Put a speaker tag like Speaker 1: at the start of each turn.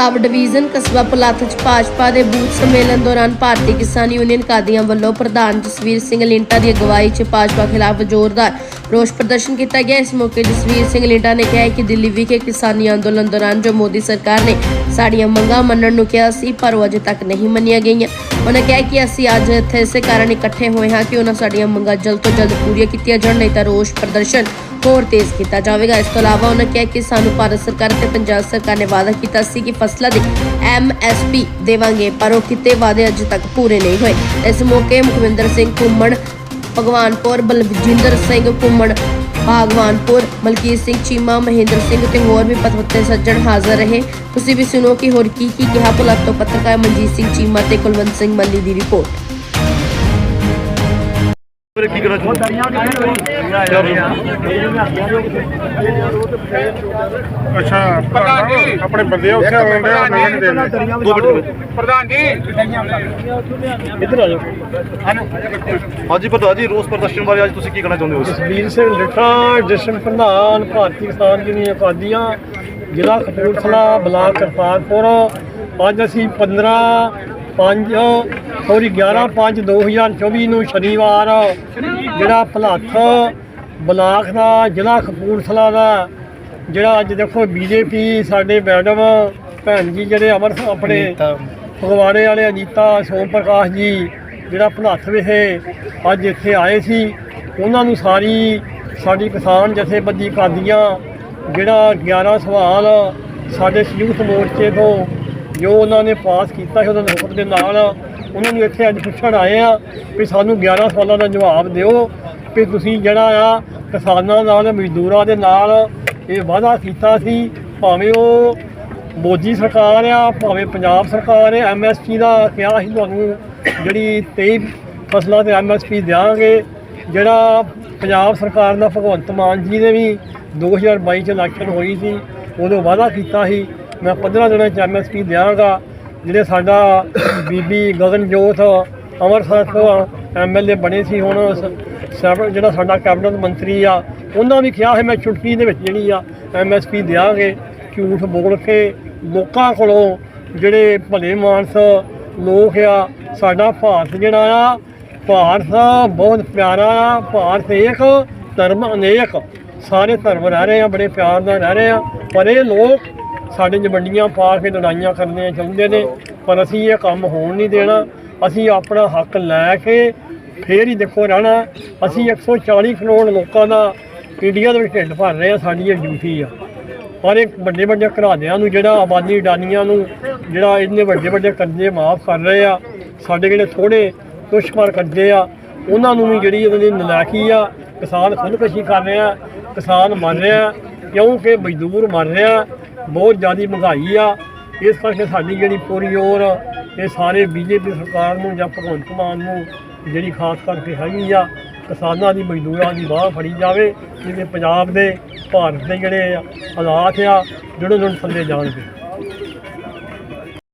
Speaker 1: Sub division ਕਸਬਾ ਪੁਲਾਥ ਚ ਭਾਜਪਾ ਦੇ ਬੂਥ ਸੰਮੇਲਨ ਦੌਰਾਨ ਭਾਰਤੀ ਕਿਸਾਨ ਯੂਨੀਅਨ ਕਾਦੀਆਂ ਵੱਲੋਂ ਪ੍ਰਧਾਨ ਜਸਵੀਰ ਸਿੰਘ ਲਿੰਟਾ ਦੀ ਅਗਵਾਈ ਚ ਭਾਜਪਾ ਖਿਲਾਫ ਜ਼ੋਰਦਾਰ ਰੋਸ ਪ੍ਰਦਰਸ਼ਨ ਕੀਤਾ ਗਿਆ। ਇਸ ਮੌਕੇ ਜਸਵੀਰ ਸਿੰਘ ਲਿੰਟਾ ਨੇ ਕਿਹਾ ਕਿ ਦਿੱਲੀ ਵਿਖੇ ਕਿਸਾਨੀ ਅੰਦੋਲਨ ਦੌਰਾਨ ਜੋ ਮੋਦੀ ਸਰਕਾਰ ਨੇ ਸਾਡੀਆਂ ਮੰਗਾਂ ਮੰਨਣ ਨੂੰ ਕਿਹਾ ਸੀ, ਪਰ ਉਹ ਅਜੇ ਤੱਕ ਨਹੀਂ ਮੰਨੀਆਂ ਗਈਆਂ। ਉਹਨਾਂ ਕਿਹਾ ਕਿ ਅਸੀਂ ਅੱਜ ਇੱਥੇ ਇਸੇ ਕਾਰਨ ਇਕੱਠੇ ਹੋਏ ਹਾਂ ਕਿ ਉਹਨਾਂ ਸਾਡੀਆਂ ਮੰਗਾਂ ਜਲਦ ਤੋਂ ਜਲਦ ਪੂਰੀਆਂ ਕੀਤੀਆਂ ਜਾਣ, ਨਹੀਂ ਤਾਂ ਰੋਸ ਪ੍ਰਦਰਸ਼ਨ ਹੋਰ ਤੇਜ਼ ਕੀਤਾ ਜਾਵੇਗਾ। ਇਸ ਤੋਂ ਇਲਾਵਾ ਉਹਨਾਂ ਕਿਹਾ ਕਿ ਸਾਨੂੰ ਭਾਰਤ ਸਰਕਾਰ ਤੇ ਪੰਜਾਬ ਸਰਕਾਰ ਨੇ ਵਾਅਦਾ ਕੀਤਾ ਸੀ ਕਿ ਫਸਲਾਂ ਦੀ ਐਮਐਸਪੀ ਦੇਵਾਂਗੇ, ਪਰ ਉਹ ਕਿਤੇ ਵਾਅਦੇ ਅਜੇ ਤੱਕ ਪੂਰੇ ਨਹੀਂ ਹੋਏ। ਇਸ ਮੌਕੇ ਮੁਖਵਿੰਦਰ ਸਿੰਘ ਘੁੰਮਣ ਭਗਵਾਨਪੁਰ ਬਲਜਿੰਦਰ ਸਿੰਘ ਘੁੰਮਣ ਭਾਗਵਾਨਪੁਰ ਮਲਕੀਤ ਸਿੰਘ ਚੀਮਾ, ਮਹਿੰਦਰ ਸਿੰਘ ਤੇ ਹੋਰ ਵੀ ਪਤਵੰਤੇ ਸੱਜਣ ਹਾਜ਼ਰ ਰਹੇ। ਤੁਸੀਂ ਵੀ ਸੁਣੋ ਕਿ ਹੋਰ ਕੀ ਕੀ ਕਿਹਾ ਪੁਲਤ ਤੋਂ ਪੱਤਰਕਾਰ ਮਨਜੀਤ ਸਿੰਘ ਚੀਮਾ ਤੇ ਕੁਲਵੰਤ ਸਿੰਘ ਮੱਲੀ ਦੀ ਰਿਪੋਰਟ।
Speaker 2: ਫਿਰ ਕੀ ਕਰਨਾ
Speaker 3: ਅੱਛਾ ਆਪਣੇ ਬੰਦੇ ਉੱਥੇ ਆਉਂਦੇ ਆ ਨਹੀਂ ਦੇਣੇ
Speaker 2: ਦੋ ਮਿੰਟ
Speaker 3: ਪ੍ਰਧਾਨ ਜੀ।
Speaker 2: ਇੱਧਰ ਆ ਜਾਓ। ਹਾਂਜੀ। ਪ੍ਰਧਾਨ ਜੀ ਰੋਸ ਪ੍ਰਦਰਸ਼ਨ ਬਾਰੇ ਅੱਜ ਤੁਸੀਂ ਕੀ ਕਹਿਣਾ ਚਾਹੁੰਦੇ ਹੋ
Speaker 4: ਵੀਰ ਸਿੰਘ ਲਿੱਠਾ ਜਸ਼ਨ ਪ੍ਰਧਾਨ ਭਾਰਤੀ ਕਿਸਾਨ ਯੂਨੀਅਨ ਅਕਾਦੀਆਂ ਜ਼ਿਲ੍ਹਾ ਕਪੂਰਥਲਾ ਬਲਾਕ ਕਰਤਾਰਪੁਰ। ਅੱਜ ਅਸੀਂ 15 5 ਸੌਰੀ 11 5 2024 ਨੂੰ ਸ਼ਨੀਵਾਰ ਜਿਹੜਾ ਭਲਾਥ ਬਲਾਕ ਦਾ ਜ਼ਿਲ੍ਹਾ ਕਪੂਰਥਲਾ ਦਾ ਜਿਹੜਾ ਅੱਜ ਦੇਖੋ ਬੀਜੇਪੀ ਸਾਡੇ ਮੈਡਮ ਭੈਣ ਜੀ ਜਿਹੜੇ ਅਮਰ ਆਪਣੇ ਫਗਵਾੜੇ ਵਾਲੇ ਅਨੀਤਾ ਸੋਮ ਪ੍ਰਕਾਸ਼ ਜੀ ਜਿਹੜਾ ਭਲਾਥ ਵਿਖੇ ਅੱਜ ਇੱਥੇ ਆਏ ਸੀ ਉਹਨਾਂ ਨੂੰ ਸਾਰੀ ਸਾਡੀ ਕਿਸਾਨ ਜਥੇਬੰਦੀ ਕਾਦੀਆਂ ਜਿਹੜਾ 11 ਸਵਾਲ ਸਾਡੇ ਸੰਯੁਕਤ ਮੋਰਚੇ ਤੋਂ ਜੋ ਉਹਨਾਂ ਨੇ ਪਾਸ ਕੀਤਾ ਸੀ, ਉਹਨਾਂ ਦੇ ਹੁਕਮ ਦੇ ਨਾਲ ਉਹਨਾਂ ਨੂੰ ਇੱਥੇ ਅੱਜ ਪੁੱਛਣ ਆਏ ਆ ਵੀ ਸਾਨੂੰ 11 ਸਵਾਲਾਂ ਦਾ ਜਵਾਬ ਦਿਓ ਵੀ ਤੁਸੀਂ ਜਿਹੜਾ ਆ ਕਿਸਾਨਾਂ ਨਾਲ, ਮਜ਼ਦੂਰਾਂ ਦੇ ਨਾਲ ਇਹ ਵਾਅਦਾ ਕੀਤਾ ਸੀ, ਭਾਵੇਂ ਉਹ ਮੋਦੀ ਸਰਕਾਰ ਆ, ਭਾਵੇਂ ਪੰਜਾਬ ਸਰਕਾਰ ਹੈ ਐਮਐਸਪੀ ਦਾ ਕਿਹਾ ਸੀ ਤੁਹਾਨੂੰ ਜਿਹੜੀ 23 ਫਸਲਾਂ ਤੇ ਐਮਐਸਪੀ ਦਿਆਂਗੇ, ਜਿਹੜਾ ਪੰਜਾਬ ਸਰਕਾਰ ਦਾ ਭਗਵੰਤ ਮਾਨ ਜੀ ਨੇ ਵੀ 2022 ਚ ਇਲੈਕਸ਼ਨ ਹੋਈ ਸੀ, ਉਦੋਂ ਵਾਅਦਾ ਕੀਤਾ ਸੀ। ਮੈਂ 15 ਦਿਨਾਂ ਚ ਐਮਐਸਪੀ ਦਿਆਂਗਾ, ਜਿਹੜੇ ਸਾਡਾ ਬੀਬੀ ਗਗਨਜੋਤ ਅੰਮ੍ਰਿਤਸਰ ਤੋਂ ਐਮਐਲਏ ਬਣੇ ਸੀ ਹੁਣ, ਸ- ਸੈਵ- ਜਿਹੜਾ ਸਾਡਾ ਕੈਬਨਿਟ ਮੰਤਰੀ ਆ, ਉਹਨਾਂ ਵੀ ਕਿਹਾ ਹੈ ਮੈਂ ਛੁੱਟੀ ਦੇ ਵਿੱਚ ਜਿਹੜੀ ਆ ਐਮਐਸਪੀ ਦਿਆਂਗੇ। ਝੂਠ ਬੋਲ ਕੇ ਲੋਕਾਂ ਕੋਲੋਂ ਜਿਹੜੇ ਭਲੇ ਮਾਨਸ ਲੋਕ ਆ, ਸਾਡਾ ਭਾਰਤ ਜਿਹੜਾ ਆ, ਭਾਰਤ ਬਹੁਤ ਪਿਆਰਾ ਆ, ਭਾਰਤ ਇੱਕ ਧਰਮ ਅਨੇਕ। ਸਾਰੇ ਧਰਮ ਰਹਿ ਰਹੇ ਆ, ਬੜੇ ਪਿਆਰ ਨਾਲ ਰਹਿ ਰਹੇ ਆ, ਪਰ ਇਹ ਲੋਕ ਸਾਡੇ ਜਵੰਡੀਆਂ ਪਾ ਕੇ ਲੜਾਈਆਂ ਕਰਨੀਆਂ ਚਾਹੁੰਦੇ ਨੇ, ਪਰ ਅਸੀਂ ਇਹ ਕੰਮ ਹੋਣ ਨਹੀਂ ਦੇਣਾ। ਅਸੀਂ ਆਪਣਾ ਹੱਕ ਲੈ ਕੇ ਫੇਰ ਹੀ ਦੇਖੋ ਰਹਿਣਾ। ਅਸੀਂ 140 ਕਰੋੜ ਲੋਕਾਂ ਦਾ ਇੰਡੀਆ ਦੇ ਵਿੱਚ ਢਿੱਡ ਭਰ ਰਹੇ ਆ, ਸਾਡੀ ਇਹ ਡਿਊਟੀ ਆ। ਪਰ ਇਹ ਵੱਡੇ ਵੱਡੇ ਘਰਾਣਿਆਂ ਨੂੰ, ਜਿਹੜਾ ਆਬਾਦੀ ਡਾਨੀਆਂ ਨੂੰ, ਜਿਹੜਾ ਇੰਨੇ ਵੱਡੇ ਵੱਡੇ ਕਰਜ਼ੇ ਮਾਫ ਕਰ ਰਹੇ ਆ, ਸਾਡੇ ਜਿਹੜੇ ਥੋੜੇ ਦੁਸ਼ਮਣ ਕਰਜ਼ੇ ਆ, ਉਹਨਾਂ ਨੂੰ ਵੀ ਜਿਹੜੀ ਉਹਨਾਂ ਦੀ ਨਲਾਇਕੀ ਆ, ਕਿਸਾਨ ਖੁਦਕੁਸ਼ੀ ਕਰ ਰਿਹਾ, ਕਿਸਾਨ ਮਰ ਰਿਹਾ, ਕਿਉਂਕਿ ਮਜ਼ਦੂਰ ਮਰ ਰਿਹਾ ਬਹੁਤ ਜ਼ਿਆਦਾ ਮਹਿੰਗਾਈ ਆ। ਇਸ ਕਰਕੇ ਸਾਡੀ ਜਿਹੜੀ ਪੂਰੀ ਔਰ ਇਹ ਸਾਰੇ ਬੀਜੇਪੀ ਸਰਕਾਰ ਨੂੰ ਜਾਂ ਭਗਵੰਤ ਮਾਨ ਨੂੰ ਜਿਹੜੀ ਖਾਸ ਕਰਕੇ ਹੈਗੀ ਆ, ਕਿਸਾਨਾਂ ਦੀ ਮਜ਼ਦੂਰਾਂ ਦੀ ਬਾਹ ਫੜੀ ਜਾਵੇ ਜਿਹਦੇ ਪੰਜਾਬ ਦੇ ਭਾਰਤ ਦੇ ਜਿਹੜੇ ਹਾਲਾਤ ਆ ਜਿਹੜੇ ਉਹਨਾਂ ਨੂੰ ਥੱਲੇ ਜਾਣਗੇ